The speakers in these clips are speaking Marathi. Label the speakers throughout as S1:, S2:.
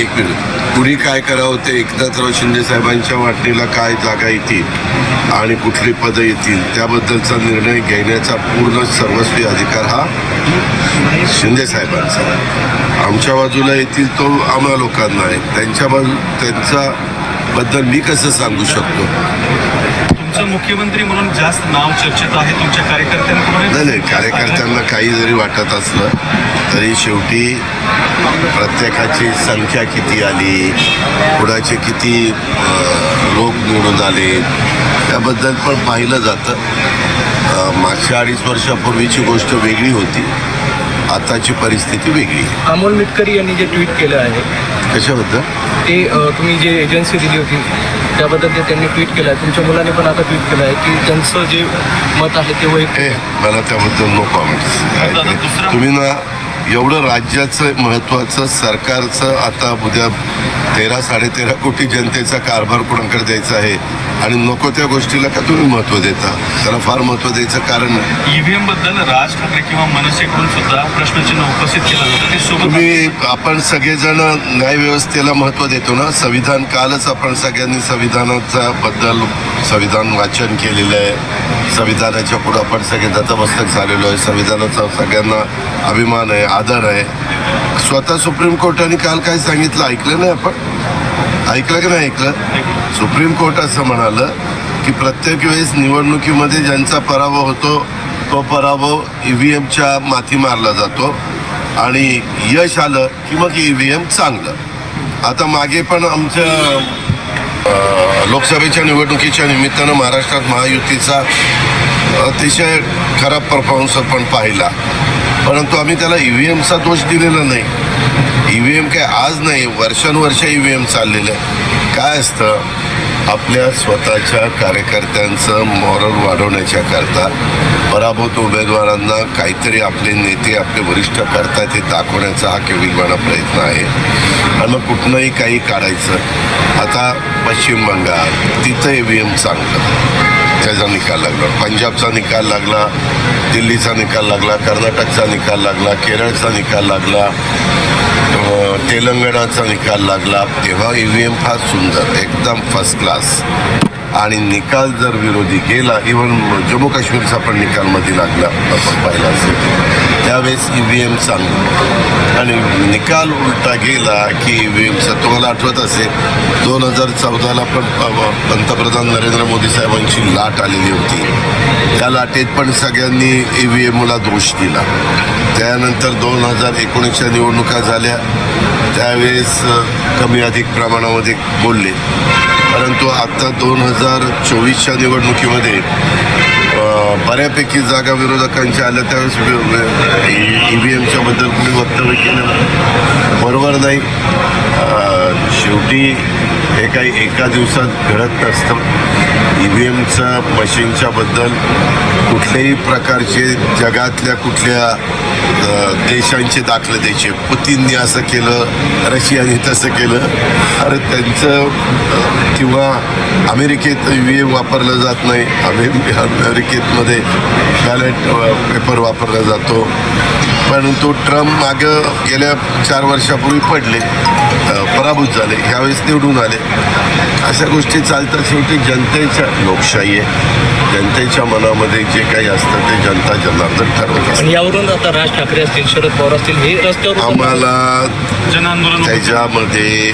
S1: एक कुणी काय करावं ते एकनाथराव शिंदे साहेबांच्या वाटणीला काय जागा येतील आणि कुठली पदं येतील त्याबद्दलचा निर्णय घेण्याचा पूर्ण सर्वस्वी अधिकार हा शिंदे साहेबांचा. आमच्या बाजूला येतील तो आम्हा लोकांना आहे. त्यांच्या बाजू त्यांचा बद्दल मी कसं सांगू शकतो?
S2: तुमचं मुख्यमंत्री म्हणून जास्त नाव चर्चेत आहे तुमच्या कार्यकर्त्यांकडून
S1: नाही कार्यकर्त्यांना काही जरी वाटत असलं तरी शेवटी प्रत्येकाची संख्या किती आली? कुणाचे किती लोक निवडून आले त्याबद्दल पण पाहिलं जातं. मागच्या अडीच वर्षापूर्वीची गोष्ट वेगळी होती. आताची परिस्थिती वेगळी आहे.
S3: अमोल मिटकरी यांनी जे ट्विट केलं आहे
S1: कशाबद्दल?
S3: ते तुम्ही जे एजन्सी दिली होती त्याबद्दल ते त्यांनी ट्विट केलं आहे तुमच्या मुलाने पण आता ट्विट केलं आहे की त्यांचं जे मत आहे ते वैयक्तिक
S1: ए मला त्याबद्दल नो कॉमेंट्स. तुम्ही ना एवढं राज्याचं महत्त्वाचं सरकारचं आता उद्या तेरा साडेतेरा कोटी जनतेचा कारभार कोणाकडे द्यायचा आहे. आणि नको त्या गोष्टीला का तुम्ही महत्त्व देता? त्याला फार महत्त्व द्यायचं कारण नाही.
S2: ईव्हीएमबद्दल राज ठाकरे किंवा मनसेकडून सुद्धा प्रश्नचिन्ह उपस्थित केलं जातं.
S1: तुम्ही आपण सगळेजण न्यायव्यवस्थेला महत्त्व देतो ना? संविधान कालच आपण सगळ्यांनी संविधानाचा बद्दल संविधान वाचन केलेलं आहे. संविधानाच्या पुढे आपण सगळे दत्तमस्तक झालेलो आहे. संविधानाचा सगळ्यांना अभिमान आहे. आदर आहे. स्वतः सुप्रीम कोर्टाने काल काय सांगितलं ऐकलं नाही आपण? ऐकलं की नाही ऐकलं? सुप्रीम कोर्ट असं म्हणालं की प्रत्येक वेळेस निवडणुकीमध्ये ज्यांचा पराभव होतो तो पराभव ई व्ही एमच्या माथी मारला जातो आणि यश आलं की मग ई व्ही एम चांगलं. आता मागे पण आमच्या लोकसभेच्या निवडणुकीच्या निमित्तानं महाराष्ट्रात महायुतीचा अतिशय खराब परफॉर्मन्स आपण पाहिला. परंतु आम्ही त्याला ई व्ही एमचा दोष दिलेला नाही. ई व्ही एम काय आज नाही वर्षानुवर्ष ई व्ही एम चाललेलं आहे. काय असतं? आपल्या स्वतःच्या कार्यकर्त्यांचं मॉरल वाढवण्याच्या करता पराभूत उमेदवारांना काहीतरी आपले नेते आपले वरिष्ठ करतात हे दाखवण्याचा हा केविलवाणा प्रयत्न आहे. आणि मग कुठनंही काही काढायचं. आता पश्चिम बंगाल तिथं ई व्ही एम चांगलं. त्याचा निकाल लागला. पंजाबचा निकाल लागला दिल्लीचा निकाल लागला कर्नाटकचा निकाल लागला केरळचा निकाल लागला. तेलंगणाचा निकाल लागला तेव्हा ई व्ही एम फार सुंदर एकदम फर्स्ट क्लास आणि निकाल जर विरोधी गेला इवन जम्मू काश्मीरचा पण निकाल मध्ये लागला आपण पाहिला असेल. त्यावेळेस ई व्ही एम चांगलं आणि निकाल उलटा गेला की ई व्ही एमचा तुम्हाला आठवत असेल दोन हजार चौदाला पण पंतप्रधान नरेंद्र मोदी साहेबांची लाट आलेली होती. त्या लाटेत पण सगळ्यांनी ई व्ही एमला दोष दिला. त्यानंतर दोन हजार एकोणीसच्या निवडणुका झाल्या. त्यावेळेस कमी अधिक प्रमाणामध्ये बोलले. परंतु आत्ता दोन हजार चोवीसच्या निवडणुकीमध्ये बऱ्यापैकी जागा विरोधकांच्या आल्या त्यावेळेस ई व्ही एमच्या बद्दल कुणी वक्तव्य केलं. बरोबर नाही. शेवटी हे काही एका दिवसात घडत नसतं. ई व्ही एमच्या मशीनच्या बद्दल कुठल्याही प्रकारचे जगातल्या कुठल्या देशांचे दाखले द्यायचे. पुतींनी असं केलं रशियाने तसं केलं. अरे त्यांचं किंवा अमेरिकेत ई व्ही एम वापरलं जात नाही. अमे अमेरिकेतमध्ये बॅलेट पेपर वापरला जातो. परंतु ट्रम्प मागं गेल्या चार वर्षापूर्वी पडले. पराभूत झाले. ह्यावेळेस निवडून आले. अशा गोष्टी चालतात शेवटी जनतेच्या लोकशाही आहे. जनतेच्या मनामध्ये जे काही असतं ते जनता जनार्दन ठरवत असतं.
S3: आणि यावरून आता राज ठाकरे असतील शरद पवार असतील हे रस्त्यावर.
S1: आम्हाला
S2: जन आंदोलन
S1: त्याच्यामध्ये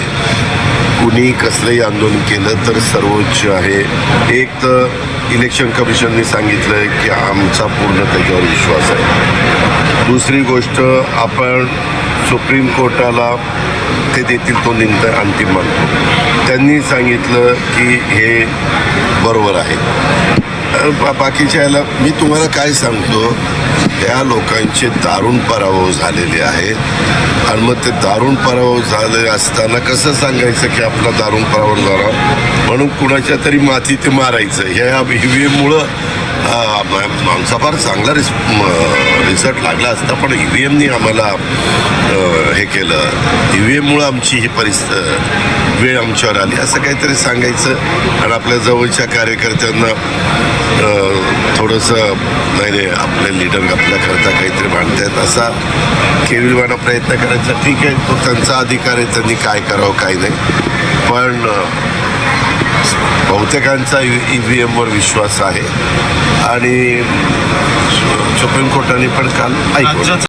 S1: कुणी कसलंही आंदोलन केलं तर सर्वोच्च आहे. एक तर इलेक्शन कमिशनने सांगितलंय की आमचा पूर्ण त्याच्यावर विश्वास आहे. दुसरी गोष्ट आपण सुप्रीम कोर्टाला ते देतील तो निर्णय अंतिम मानतो. त्यांनी सांगितलं की हे बरोबर आहे. बा- बाकीच्या याला मी तुम्हाला काय सांगतो त्या लोकांचे दारुण पराभव झालेले आहेत आणि मग ते दारुण पराभव झाले असताना कसं सांगायचं की आपला दारुण पराभव झाला? म्हणून कुणाच्या तरी माती ते मारायचं. ह्या ईव्हीएममुळं आमचा फार चांगला रिस रिझल्ट लागला असता पण ई व्ही एमनी आम्हाला हे केलं. ई व्ही एममुळं आमची ही परिस्थिती वेळ आमच्यावर आली. असं काहीतरी सांगायचं आणि आपल्या जवळच्या कार्यकर्त्यांना थोडंसं नाही रे आपले लिडर आपल्याकरता काहीतरी मांडतायत असा केविलवाना प्रयत्न करायचा. ठीक आहे तो त्यांचा अधिकार आहे त्यांनी काय करावं काय नाही. पण बहुतेकांचा ई व्ही एमवर विश्वास आहे. आणि सुप्रीम कोर्टाने पण काल ऐकलं